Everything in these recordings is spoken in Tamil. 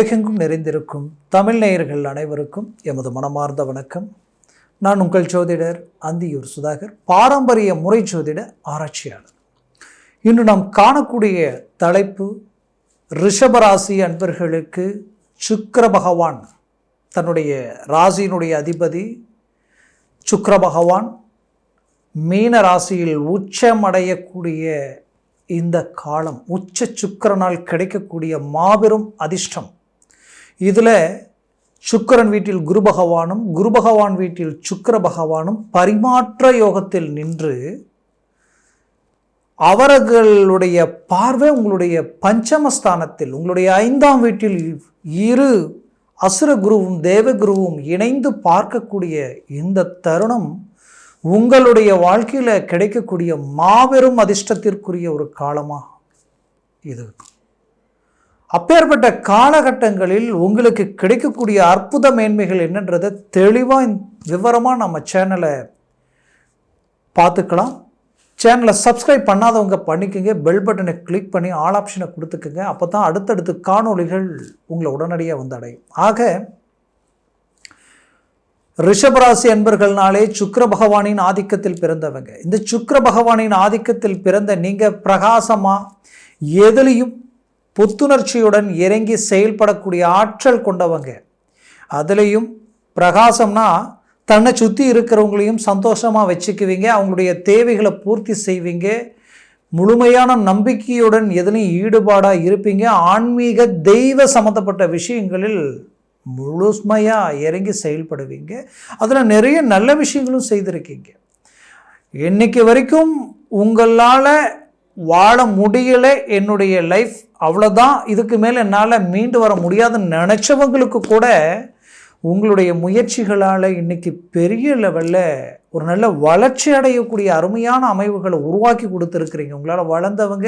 உலகெங்கும் நிறைந்திருக்கும் தமிழ் நேயர்கள் அனைவருக்கும் எமது மனமார்ந்த வணக்கம். நான் உங்கள் ஜோதிடர் அந்தியூர் சுதாகர் பாரம்பரிய முறை ஜோதிட ஆராய்ச்சியாளர். இன்று நாம் காணக்கூடிய தலைப்பு ரிஷபராசி அன்பர்களுக்கு சுக்கர பகவான் தன்னுடைய ராசியினுடைய அதிபதி சுக்கர பகவான் மீன ராசியில் உச்சமடையக்கூடிய இந்த காலம் உச்ச சுக்கிரனால் கிடைக்கக்கூடிய மாபெரும் அதிர்ஷ்டம் இதில் சுக்கிரன் வீட்டில் குரு பகவானும் குரு பகவான் வீட்டில் சுக்கர பகவானும் பரிமாற்ற யோகத்தில் நின்று அவர்களுடைய பார்வை உங்களுடைய பஞ்சமஸ்தானத்தில் உங்களுடைய ஐந்தாம் வீட்டில் இரு அசுர குருவும் தேவகுருவும் இணைந்து பார்க்கக்கூடிய இந்த தருணம் உங்களுடைய வாழ்க்கையில் கிடைக்கக்கூடிய மாபெரும் அதிர்ஷ்டத்திற்குரிய ஒரு காலமாக இது. அப்பேற்பட்ட காலகட்டங்களில் உங்களுக்கு கிடைக்கக்கூடிய அற்புத மேன்மைகள் என்னன்றதை தெளிவாக விவரமாக நம்ம சேனலை பார்த்துக்கலாம். சேனலை சப்ஸ்கிரைப் பண்ணாதவங்க பண்ணிக்கோங்க. பெல் பட்டனை கிளிக் பண்ணி ஆல் ஆப்ஷனை கொடுத்துக்குங்க. அப்போ தான் அடுத்தடுத்து காணொளிகள் உங்களை உடனடியாக வந்து அடையும் ஆக ரிஷபராசி அன்பர்கள்னாலே சுக்கர பகவானின் ஆதிக்கத்தில் பிறந்தவங்க. இந்த சுக்கர பகவானின் ஆதிக்கத்தில் பிறந்த நீங்கள் பிரகாசமாக எதுலேயும் புத்துணர்ச்சியுடன் இறங்கி செயல்படக்கூடிய ஆற்றல் கொண்டவங்க. அதுலேயும் பிரகாசம்னா தன்னை சுற்றி இருக்கிறவங்களையும் சந்தோஷமாக வச்சுக்குவீங்க. அவங்களுடைய தேவைகளை பூர்த்தி செய்வீங்க. முழுமையான நம்பிக்கையுடன் எதுலையும் ஈடுபாடாக இருப்பீங்க. ஆன்மீக தெய்வ சம்மந்தப்பட்ட விஷயங்களில் முழுமையாக இறங்கி செயல்படுவீங்க. அதில் நிறைய நல்ல விஷயங்களும் செய்திருக்கீங்க. இன்னைக்கு வரைக்கும் உங்களால் வாழ முடியலை என்னுடைய லைஃப் அவ்வளோதான் இதுக்கு மேலே என்னால் மீண்டு வர முடியாதுன்னு நினச்சவங்களுக்கு கூட உங்களுடைய முயற்சிகளால் இன்னைக்கு பெரிய லெவலில் ஒரு நல்ல வளர்ச்சி அடையக்கூடிய அருமையான அமைவுகளை உருவாக்கி கொடுத்துருக்குறீங்க. உங்களால் வளர்ந்தவங்க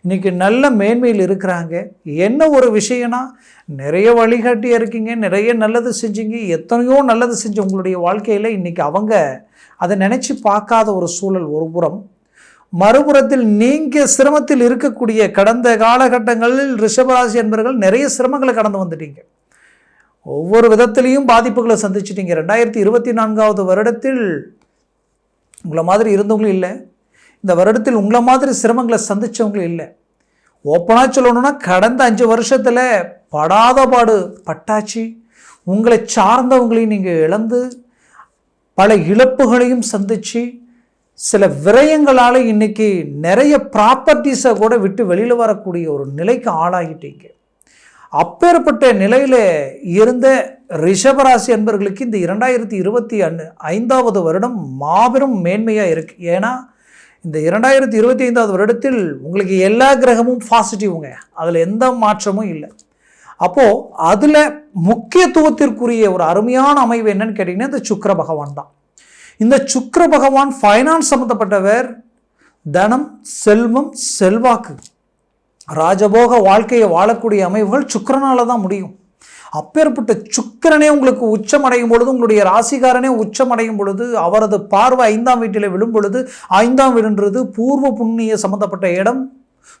இன்னைக்கு நல்ல மேன்மையில் இருக்கிறாங்க. என்ன ஒரு விஷயம்னா நிறைய வழிகாட்டியாக இருக்கீங்க நிறைய நல்லது செஞ்சீங்க எத்தனையோ நல்லது செஞ்ச உங்களுடைய வாழ்க்கையில் இன்றைக்கி அவங்க அதை நினச்சி பார்க்காத ஒரு சூழல் ஒரு புறம் மறுபுறத்தில் நீங்கள் சிரமத்தில் இருக்கக்கூடிய கடந்த காலகட்டங்களில் ரிஷபராசி என்பவர்கள் நிறைய சிரமங்களை கடந்து வந்துட்டீங்க. ஒவ்வொரு விதத்திலையும் பாதிப்புகளை சந்திச்சிட்டீங்க. ரெண்டாயிரத்தி இருபத்தி நான்காவது வருடத்தில் உங்களை மாதிரி இருந்தவங்களும் இல்லை. இந்த வருடத்தில் உங்களை மாதிரி சிரமங்களை சந்தித்தவங்களும் இல்லை. ஓப்பனாக சொல்லணும்னா கடந்த அஞ்சு வருஷத்தில் படாத பாடு பட்டாச்சு. உங்களை சார்ந்தவங்களையும் நீங்கள் இழந்து பல இழப்புகளையும் சந்தித்து சில விரயங்களால் இன்னைக்கு நிறைய ப்ராப்பர்ட்டிஸை கூட விட்டு வெளியில் வரக்கூடிய ஒரு நிலைக்கு ஆளாகிட்டீங்க. அப்பேற்பட்ட நிலையில் இருந்த ரிஷபராசி அன்பர்களுக்கு இந்த இரண்டாயிரத்தி இருபத்தி அன்னு ஐந்தாவது வருடம் மாபெரும் மேன்மையாக இருக்குது ஏன்னா இந்த இரண்டாயிரத்தி இருபத்தி ஐந்தாவது வருடத்தில் உங்களுக்கு எல்லா கிரகமும் பாசிட்டிவ்ங்க அதில் எந்த மாற்றமும் இல்லை. அப்போது அதில் முக்கியத்துவத்திற்குரிய ஒரு அருமையான அமைவு என்னன்னு கேட்டிங்கன்னா இந்த சுக்கர பகவான் தான். இந்த சுக்கர பகவான் ஃபைனான்ஸ் சம்மந்தப்பட்டவர் தனம் செல்வம் செல்வாக்கு. ராஜபோக வாழ்க்கையை வாழக்கூடிய அமைவுகள் சுக்கரனால் தான் முடியும். அப்பேற்பட்ட சுக்கிரனே உங்களுக்கு உச்சமடையும் பொழுது உங்களுடைய ராசிகாரனே உச்சமடையும் பொழுது அவரது பார்வை ஐந்தாம் வீட்டில் விழும் பொழுது ஐந்தாம் வீடுன்றது பூர்வ புண்ணிய சம்மந்தப்பட்ட இடம்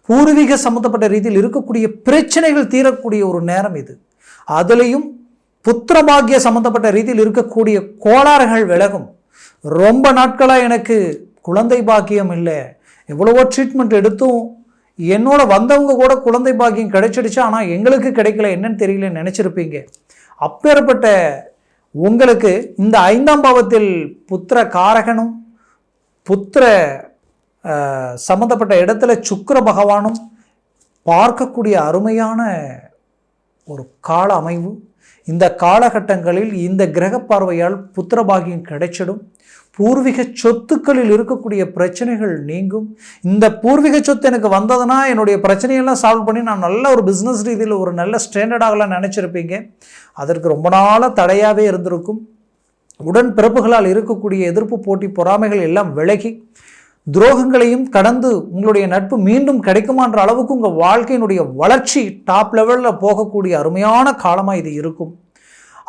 பூர்வீக சம்மந்தப்பட்ட ரீதியில் இருக்கக்கூடிய பிரச்சனைகள் தீரக்கூடிய ஒரு நேரம் இது. அதுலேயும் புத்திரபாகிய சம்மந்தப்பட்ட ரீதியில் இருக்கக்கூடிய கோளாறுகள் விலகும். ரொம்ப நாட்களாக எனக்கு குழந்தை பாக்கியம் இல்லை. எவ்வளவோ ட்ரீட்மெண்ட் எடுத்தும் என்னோட வந்தவங்க கூட குழந்தை பாக்கியம் கிடைச்சிடுச்சு ஆனால் எங்களுக்கு கிடைக்கல என்னன்னு தெரியலன்னு நினச்சிருப்பீங்க. அப்பேற்பட்ட உங்களுக்கு இந்த ஐந்தாம் பாவத்தில் புத்திர காரகனும் புத்திர சம்மந்தப்பட்ட இடத்துல சுக்கர பகவானும் பார்க்கக்கூடிய அருமையான ஒரு கால அமைவு. இந்த காலகட்டங்களில் இந்த கிரக பார்வையால் புத்திரபாகியம் கிடைச்சிடும். பூர்வீக சொத்துக்களில் இருக்கக்கூடிய பிரச்சனைகள் நீங்கும். இந்த பூர்வீக சொத்து எனக்கு வந்ததுன்னா என்னுடைய பிரச்சனையெல்லாம் சால்வ் பண்ணி நான் நல்ல ஒரு பிஸ்னஸ் ரீதியில் ஒரு நல்ல ஸ்டாண்டர்டாகலாம் நினச்சிருப்பீங்க. அதற்கு ரொம்ப நாளாக தடையாகவே இருந்திருக்கும். உடன் பிறப்புகளால் இருக்கக்கூடிய எதிர்ப்பு போட்டி பொறாமைகள் எல்லாம் விலகி துரோகங்களையும் கடந்து உங்களுடைய நட்பு மீண்டும் கிடைக்குமான்ற அளவுக்கு உங்கள் வாழ்க்கையினுடைய வளர்ச்சி டாப் லெவலில் போகக்கூடிய அருமையான காலமாக இது இருக்கும்.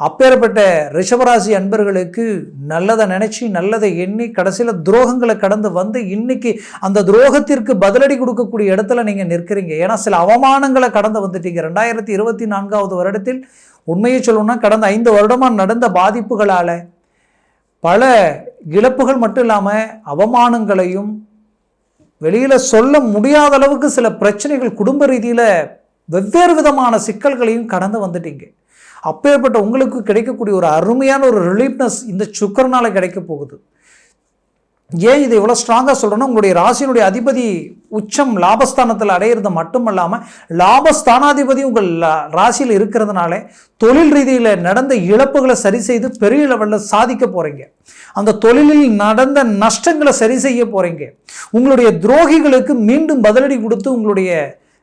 அப்பேற்பட்ட ரிஷபராசி அன்பர்களுக்கு நல்லதை நினச்சி நல்லதை எண்ணி கடைசியில் துரோகங்களை கடந்து வந்து இன்னைக்கு அந்த துரோகத்திற்கு பதிலடி கொடுக்கக்கூடிய இடத்துல நீங்கள் நிற்கிறீங்க. ஏன்னா சில அவமானங்களை கடந்து வந்துட்டீங்க. ரெண்டாயிரத்தி இருபத்தி நான்காவது வருடத்தில் உண்மையை சொல்லணும்னா கடந்த ஐந்து வருடமாக நடந்த பாதிப்புகளால் பல இழப்புகள் மட்டும் இல்லாமல் அவமானங்களையும் வெளியில் சொல்ல முடியாத அளவுக்கு சில பிரச்சனைகள் குடும்ப ரீதியில் வெவ்வேறு விதமான சிக்கல்களையும் கடந்து வந்துட்டீங்க. அப்பேற்பட்ட உங்களுக்கு கிடைக்கக்கூடிய ஒரு அருமையான ஒரு ரிலீஃப்னஸ் இந்த சுக்கரனால் கிடைக்க போகுது. ஏன் இது இவ்வளோ ஸ்ட்ராங்காக சொல்கிறேன்னா உங்களுடைய ராசியினுடைய அதிபதி உச்சம் லாபஸ்தானத்தில் அடையிறது மட்டும் இல்லாமல் லாபஸ்தானாதிபதி உங்கள் லா- ராசியில் இருக்கிறதுனால தொழில் ரீதியில் நடந்த இழப்புகளை சரி செய்து பெரிய லெவலில் சாதிக்க போகிறீங்க அந்த தொழிலில் நடந்த நஷ்டங்களை சரி செய்ய போகிறீங்க உங்களுடைய துரோகிகளுக்கு மீண்டும் பதிலடி கொடுத்து உங்களுடைய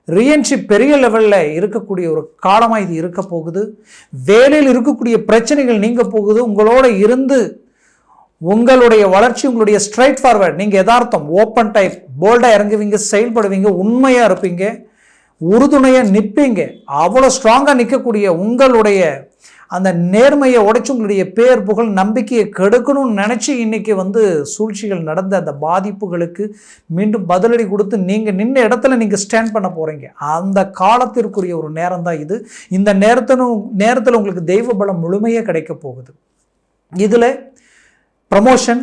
ரியன்ஷி பெரிய லெவலில் இருக்கக்கூடிய ஒரு காலமாக இது இருக்க போகுது. வேலையில் இருக்கக்கூடிய பிரச்சனைகள் நீங்க போகுது. உங்களோட இருந்து உங்களுடைய வளர்ச்சி உங்களுடைய ஸ்ட்ரைட் ஃபார்வர்ட் நீங்கள் எதார்த்தம் ஓப்பன் டைப் போல்டாக இறங்குவீங்க செயல்படுவீங்க உண்மையாக இருப்பீங்க உறுதுணையாக நிற்பீங்க அவ்வளோ ஸ்ட்ராங்காக நிற்கக்கூடிய உங்களுடைய அந்த நேர்மையை உடைச்சி உங்களுடைய பேர் புகழ் நம்பிக்கையை கெடுக்கணும்னு நினச்சி இன்னைக்கு வந்து சூழ்ச்சிகள் நடந்த அந்த பாதிப்புகளுக்கு மீண்டும் பதிலடி கொடுத்து நீங்கள் நின்ன இடத்துல நீங்கள் ஸ்டாண்ட் பண்ண போகிறீங்க அந்த காலத்திற்குரிய ஒரு நேரம் தான் இது. இந்த நேரத்திலும் நேரத்தில் உங்களுக்கு தெய்வ பலம் முழுமையாக கிடைக்க போகுது. இதில் ப்ரமோஷன்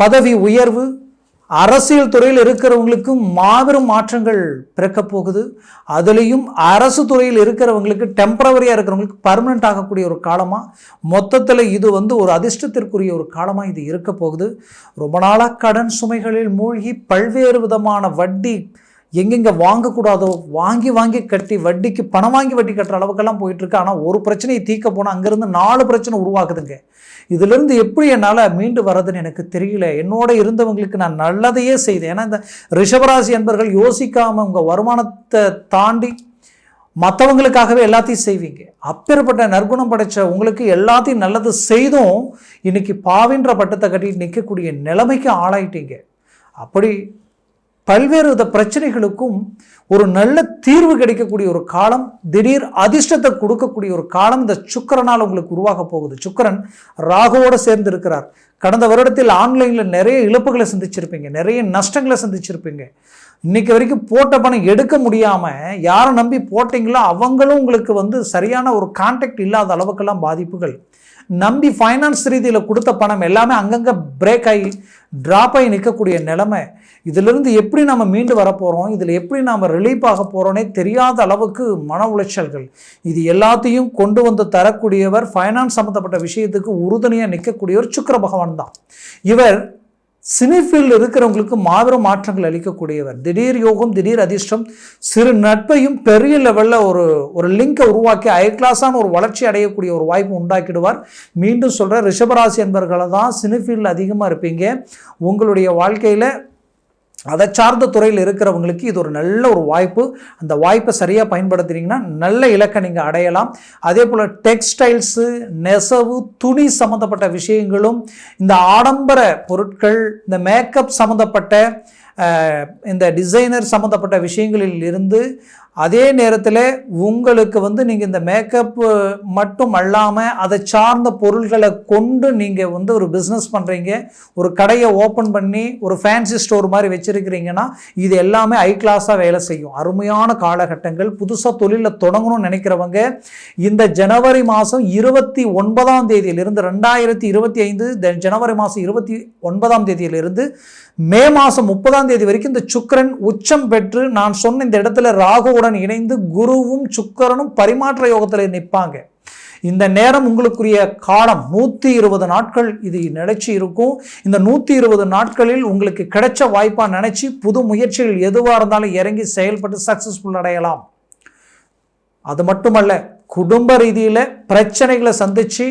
பதவி உயர்வு அரசியல் துறையில் இருக்கிறவங்களுக்கும் மாபெரும் மாற்றங்கள் பிறக்கப் போகுது. அதுலேயும் அரசு துறையில் இருக்கிறவங்களுக்கு டெம்பரவரியாக இருக்கிறவங்களுக்கு பர்மனெண்ட் ஆகக்கூடிய ஒரு காலமாக மொத்தத்தில் இது வந்து ஒரு அதிர்ஷ்டத்திற்குரிய ஒரு காலமாக இது இருக்க போகுது. ரொம்ப நாளாக கடன் சுமைகளில் மூழ்கி பல்வேறு விதமான வட்டி எங்கெங்கே வாங்கக்கூடாதோ வாங்கி வாங்கி கட்டி வட்டிக்கு பணம் வாங்கி வட்டி கட்டுற அளவுக்கெல்லாம் போயிட்டுருக்கு. ஆனால் ஒரு பிரச்சனையை தீர்க்க போனால் அங்கேருந்து நாலு பிரச்சனை உருவாக்குதுங்க. இதிலிருந்து எப்படி என்னால் மீண்டு வர்றதுன்னு எனக்கு தெரியல. என்னோட இருந்தவங்களுக்கு நான் நல்லதையே செய்தேன். ஏன்னா இந்த ரிஷபராசி என்பர்கள் யோசிக்காமல் உங்கள் வருமானத்தை தாண்டி மற்றவங்களுக்காகவே எல்லாத்தையும் செய்வீங்க. அப்பேற்பட்ட நற்குணம் படைச்ச உங்களுக்கு எல்லாத்தையும் நல்லது செய்தும் இன்றைக்கி பாவின்ற பட்டத்தை கட்டி நிற்கக்கூடிய நிலைமைக்கு ஆளாயிட்டீங்க. அப்படி பல்வேறு வித பிரச்சனைகளுக்கும் ஒரு நல்ல தீர்வு கிடைக்கக்கூடிய ஒரு காலம் திடீர் அதிர்ஷ்டத்தை கொடுக்கக்கூடிய ஒரு காலம் இந்த சுக்கரனால் உங்களுக்கு உருவாக போகுது. சுக்கரன் ராகுவோடு சேர்ந்து இருக்கிறார் கடந்த வருடத்தில் ஆன்லைனில் நிறைய இழப்புகளை சந்திச்சிருப்பீங்க நிறைய நஷ்டங்களை சந்திச்சிருப்பீங்க. இன்னைக்கு வரைக்கும் போட்ட பணம் எடுக்க முடியாமல் யாரை நம்பி போட்டிங்களோ அவங்களும் உங்களுக்கு வந்து சரியான ஒரு கான்டாக்ட் இல்லாத அளவுக்கெல்லாம் பாதிப்புகள். நம்பி ஃபைனான்ஸ் ரீதியில் கொடுத்த பணம் எல்லாமே அங்கங்கே பிரேக் ஆகி ட்ராப் ஆகி நிற்கக்கூடிய நிலைமை. இதிலிருந்து எப்படி நம்ம மீண்டு வரப்போகிறோம் இதில் எப்படி நாம் ரிலீஃப் ஆக போகிறோன்னே தெரியாத அளவுக்கு மன உளைச்சல்கள். இது எல்லாத்தையும் கொண்டு வந்து தரக்கூடியவர் ஃபைனான்ஸ் சம்மந்தப்பட்ட விஷயத்துக்கு உறுதுணையாக நிற்கக்கூடியவர் சுக்கர பகவான் தான். இவர் சினிஃபீல்டு இருக்கிறவங்களுக்கு மாபெரும் மாற்றங்கள் அளிக்கக்கூடியவர். திடீர் யோகம் திடீர் அதிர்ஷ்டம் சிறு நட்பையும் பெரிய லெவலில் ஒரு ஒரு லிங்கை உருவாக்கி ஹை கிளாஸான ஒரு வளர்ச்சி அடையக்கூடிய ஒரு வாய்ப்பு உண்டாக்கிடுவார். மீண்டும் சொல்கிற ரிஷபராசி என்பர்களை தான் சினிஃபீல்டில் அதிகமாக இருப்பீங்க. உங்களுடைய வாழ்க்கையில் அதை சார்ந்த துறையில் இருக்கிறவங்களுக்கு இது ஒரு நல்ல ஒரு வாய்ப்பு. அந்த வாய்ப்பை சரியாக பயன்படுத்துகிறீங்கன்னா நல்ல இலக்கை நீங்கள் அடையலாம். அதே போல் டெக்ஸ்டைல்ஸு நெசவு துணி சம்மந்தப்பட்ட விஷயங்களும் இந்த ஆடம்பர பொருட்கள் இந்த மேக்கப் சம்மந்தப்பட்ட இந்த டிசைனர் சம்மந்தப்பட்ட விஷயங்களில் இருந்து அதே நேரத்தில் உங்களுக்கு வந்து நீங்கள் இந்த மேக்கப்பு மட்டும் அல்லாமல் அதை சார்ந்த பொருள்களை கொண்டு நீங்கள் வந்து ஒரு பிஸ்னஸ் பண்ணுறீங்க ஒரு கடையை ஓப்பன் பண்ணி ஒரு ஃபேன்சி ஸ்டோர் மாதிரி வச்சுருக்கிறீங்கன்னா இது எல்லாமே ஹை கிளாஸாக வேலை செய்யும். அருமையான காலகட்டங்கள். புதுசாக தொழிலில் தொடங்கணும்னு நினைக்கிறவங்க இந்த ஜனவரி மாதம் இருபத்தி ஒன்பதாம் தேதியிலிருந்து ரெண்டாயிரத்தி இருபத்தி ஐந்து ஜனவரி மாதம் இருபத்தி ஒன்பதாம் தேதியிலிருந்து மே மாதம் முப்பதாம் தேதி வரைக்கும் இந்த சுக்கரன் உச்சம் பெற்று நான் சொன்ன இந்த இடத்துல ராகுவுடன் இணைந்து குருவும் சுக்கரனும் பரிமாற்ற யோகத்தில் நிற்பாங்க. இந்த நேரம் உங்களுக்குரிய காலம் நூற்றி இருபது நாட்கள். இது நினைச்சு இருக்கும். இந்த நூற்றி இருபது நாட்களில் உங்களுக்கு கிடைச்ச வாய்ப்பாக நினச்சி புது முயற்சிகள் எதுவாக இருந்தாலும் இறங்கி செயல்பட்டு சக்ஸஸ்ஃபுல் அடையலாம். அது மட்டுமல்ல குடும்ப ரீதியில் பிரச்சனைகளை சந்தித்து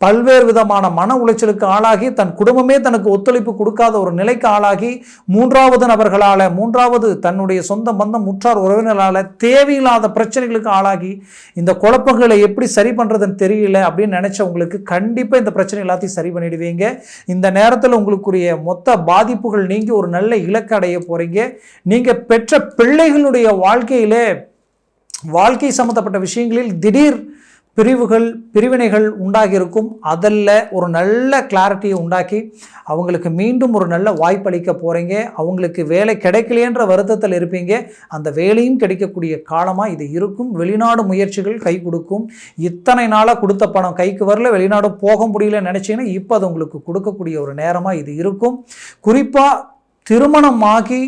பல்வேறு விதமான மன உளைச்சலுக்கு ஆளாகி தன் குடும்பமே தனக்கு ஒத்துழைப்பு கொடுக்காத ஒரு நிலைக்கு ஆளாகி மூன்றாவது நபர்களால் மூன்றாவது தன்னுடைய சொந்த பந்தம் முற்றார் உறவினர்களால் தேவையில்லாத பிரச்சனைகளுக்கு ஆளாகி இந்த குழப்பங்களை எப்படி சரி பண்ணுறதுன்னு தெரியல அப்படின்னு நினச்சவங்களுக்கு கண்டிப்பாக இந்த பிரச்சனை எல்லாத்தையும் சரி பண்ணிடுவீங்க. இந்த நேரத்தில் உங்களுக்குரிய மொத்த பாதிப்புகள் நீங்கி ஒரு நல்ல இலக்கு அடைய போகிறீங்க நீங்கள் பெற்ற பிள்ளைகளுடைய வாழ்க்கையிலே வாழ்க்கை சம்மந்தப்பட்ட விஷயங்களில் திடீர் பிரிவுகள் பிரிவினைகள் உண்டாகியிருக்கும். அதில் ஒரு நல்ல கிளாரிட்டியை உண்டாக்கி அவங்களுக்கு மீண்டும் ஒரு நல்ல வாய்ப்பளிக்க போகிறீங்க அவங்களுக்கு வேலை கிடைக்கலையன்ற வருத்தத்தில் இருப்பீங்க. அந்த வேலையும் கிடைக்கக்கூடிய காலமாக இது இருக்கும். வெளிநாடு முயற்சிகள் கை கொடுக்கும். இத்தனை நாளாக கொடுத்த பணம் கைக்கு வரல வெளிநாடு போக முடியல நினச்சிங்கன்னா இப்போ அது உங்களுக்கு கொடுக்கக்கூடிய ஒரு நேரமாக இது இருக்கும். குறிப்பாக திருமணமாகி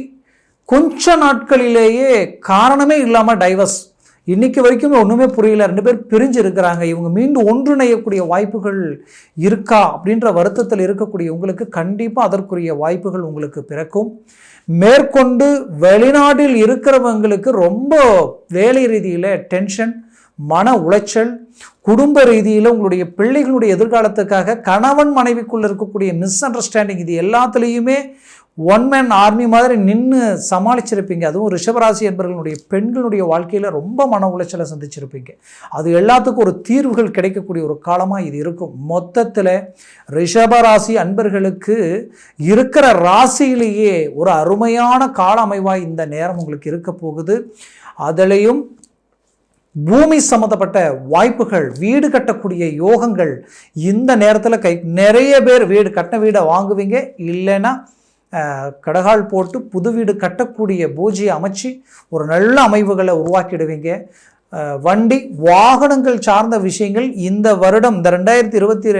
கொஞ்ச நாட்களிலேயே காரணமே இல்லாமல் டைவர்ஸ் இன்னைக்கு வரைக்கும் ஒன்றுமே புரியல. ரெண்டு பேர் பிரிஞ்சு இருக்கிறாங்க இவங்க மீண்டும் ஒன்றிணையக்கூடிய வாய்ப்புகள் இருக்கா அப்படின்ற வருத்தத்தில் இருக்கக்கூடிய உங்களுக்கு கண்டிப்பாக அதற்குரிய வாய்ப்புகள் உங்களுக்கு பிறக்கும். மேற்கொண்டு வெளிநாட்டில் இருக்கிறவங்களுக்கு ரொம்ப வேலை ரீதியில் டென்ஷன் மன உளைச்சல் குடும்ப ரீதியில் உங்களுடைய பிள்ளைகளுடைய எதிர்காலத்துக்காக கணவன் மனைவிக்குள்ளே இருக்கக்கூடிய மிஸ் அண்டர்ஸ்டாண்டிங் இது எல்லாத்துலேயுமே ஒன் மேன் ஆர்மி மாதிரி நின்று சமாளிச்சிருப்பீங்க. அதுவும் ரிஷபராசி என்பவர்களுடைய பெண்களுடைய வாழ்க்கையில் ரொம்ப மன உளைச்சலை சந்திச்சிருப்பீங்க. அது எல்லாத்துக்கும் ஒரு தீர்வுகள் கிடைக்கக்கூடிய ஒரு காலமாக இது இருக்கும். மொத்தத்தில் ரிஷபராசி அன்பர்களுக்கு இருக்கிற ராசியிலேயே ஒரு அருமையான கால அமைவாய் இந்த நேரம் உங்களுக்கு இருக்க போகுது. அதுலேயும் பூமி சம்மந்தப்பட்ட வாய்ப்புகள் வீடு கட்டக்கூடிய யோகங்கள் இந்த நேரத்தில் கை நிறைய பேர் வீடு கட்டின வீடை வாங்குவீங்க. இல்லைன்னா கடகால் போட்டு புது வீடு கட்டக்கூடிய பூஜையை அமைச்சு ஒரு நல்ல அமைவுகளை உருவாக்கிடுவீங்க. வண்டி வாகனங்கள் சார்ந்த விஷயங்கள் இந்த வருடம் இந்த ரெண்டாயிரத்தி இருபத்தி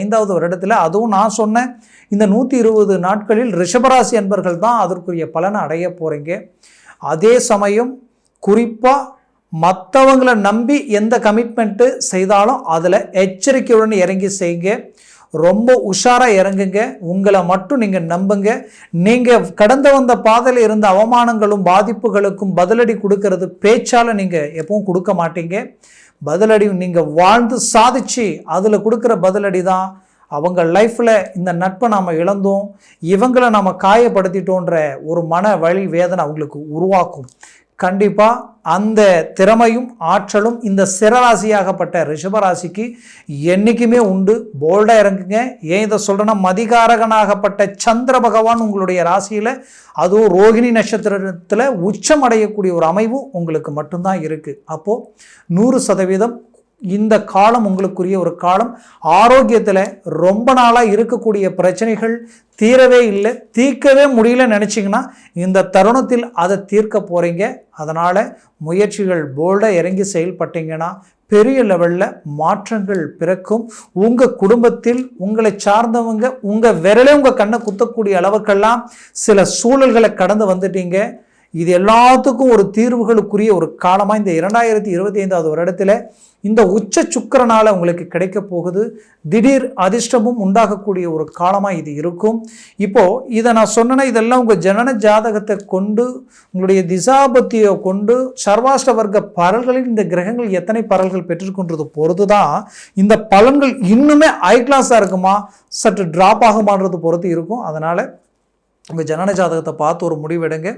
ஐந்தாவது வருடத்தில் அதுவும் நான் சொன்னேன். இந்த நூற்றி இருபது நாட்களில் ரிஷபராசி அன்பர்கள் தான் அதற்குரிய பலனை அடைய போகிறீங்க அதே சமயம் குறிப்பாக மற்றவங்களை நம்பி எந்த கமிட்மெண்ட்டு செய்தாலும் அதில் எச்சரிக்கையுடன் இறங்கி செய்யுங்க. ரொம்ப உஷாராக இறங்குங்க. உங்களை மட்டும் நீங்கள் நம்புங்க. நீங்கள் கடந்து வந்த பாதையில் இருந்த அவமானங்களும் பாதிப்புகளுக்கும் பதிலடி கொடுக்கறது பேச்சால் நீங்கள் எப்பவும் கொடுக்க மாட்டீங்க. பதிலடி நீங்கள் வாழ்ந்து சாதிச்சு அதில் கொடுக்குற பதிலடி தான் அவங்க லைஃப்பில் இந்த நட்பை நாம் இழந்தோம். இவங்களை நாம் காயப்படுத்திட்டோன்ற ஒரு மன வழி வேதனை அவங்களுக்கு உருவாக்கும். கண்டிப்பாக அந்த திறமையும் ஆற்றலும் இந்த சிறராசியாகப்பட்ட ரிஷபராசிக்கு என்றைக்குமே உண்டு. போல்டாக இறங்குங்க. ஏன் இதை சொல்கிறேன்னா மதிகாரகனாகப்பட்ட சந்திர பகவான் உங்களுடைய ராசியில் அதுவும் ரோகிணி நட்சத்திரத்தில் உச்சம் அடையக்கூடிய ஒரு அமைவு உங்களுக்கு மட்டும்தான் இருக்குது அப்போது நூறு சதவீதம் இந்த காலம் உங்களுக்குரிய ஒரு காலம். ஆரோக்கியத்தில் ரொம்ப நாளாக இருக்கக்கூடிய பிரச்சனைகள் தீரவே இல்லை தீர்க்கவே முடியலன்னு நினச்சிங்கன்னா இந்த தருணத்தில் அதை தீர்க்க போகிறீங்க அதனால் முயற்சிகள் போல்டாக இறங்கி செயல்பட்டீங்கன்னா பெரிய லெவலில் மாற்றங்கள் பிறக்கும். உங்கள் குடும்பத்தில் உங்களை சார்ந்தவங்க உங்கள் விரலே உங்கள் கண்ணை குத்தக்கூடிய அளவுக்கெல்லாம் சில சூழல்களை கடந்து வந்துட்டீங்க. இது எல்லாத்துக்கும் ஒரு தீர்வுகளுக்குரிய ஒரு காலமாக இந்த இரண்டாயிரத்தி இருபத்தி ஐந்தாவது வருடத்தில் இந்த உச்ச சுக்கரனால் உங்களுக்கு கிடைக்க போகுது. திடீர் அதிர்ஷ்டமும் உண்டாகக்கூடிய ஒரு காலமாக இது இருக்கும். இப்போது இதை நான் சொன்னேன்னா இதெல்லாம் உங்கள் ஜனன ஜாதகத்தை கொண்டு உங்களுடைய திசாபத்தியை கொண்டு சர்வாஷ்ட வர்க்க பரல்களில் இந்த கிரகங்கள் எத்தனை பரல்கள் பெற்றுக்கொண்டது பொறுத்து தான் இந்த பலன்கள் இன்னுமே ஹை கிளாஸாக இருக்குமா? சற்று ட்ராப் ஆகுமான்றது பொறுத்து இருக்கும். அதனால் உங்கள் ஜனன ஜாதகத்தை பார்த்து ஒரு முடிவெடுங்க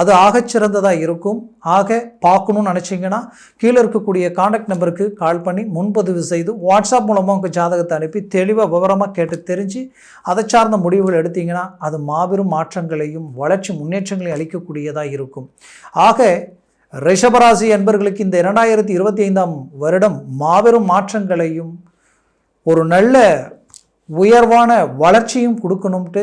அது ஆகச்சிறந்ததாக இருக்கும். ஆக பார்க்கணும்னு நினச்சிங்கன்னா கீழே இருக்கக்கூடிய காண்டாக்ட் நம்பருக்கு கால் பண்ணி முன்பதிவு செய்து வாட்ஸ்அப் மூலமாக உங்கள் ஜாதகத்தை அனுப்பி தெளிவாக விவரமாக கேட்டு தெரிஞ்சு அதை சார்ந்த முடிவுகள் எடுத்திங்கன்னா அது மாபெரும் மாற்றங்களையும் வளர்ச்சி முன்னேற்றங்களையும் அளிக்கக்கூடியதாக இருக்கும். ஆக ரிஷபராசி என்பர்களுக்கு இந்த இரண்டாயிரத்தி இருபத்தி ஐந்தாம் வருடம் மாபெரும் மாற்றங்களையும் ஒரு நல்ல உயர்வான வளர்ச்சியும் கொடுக்கணும்ட்டு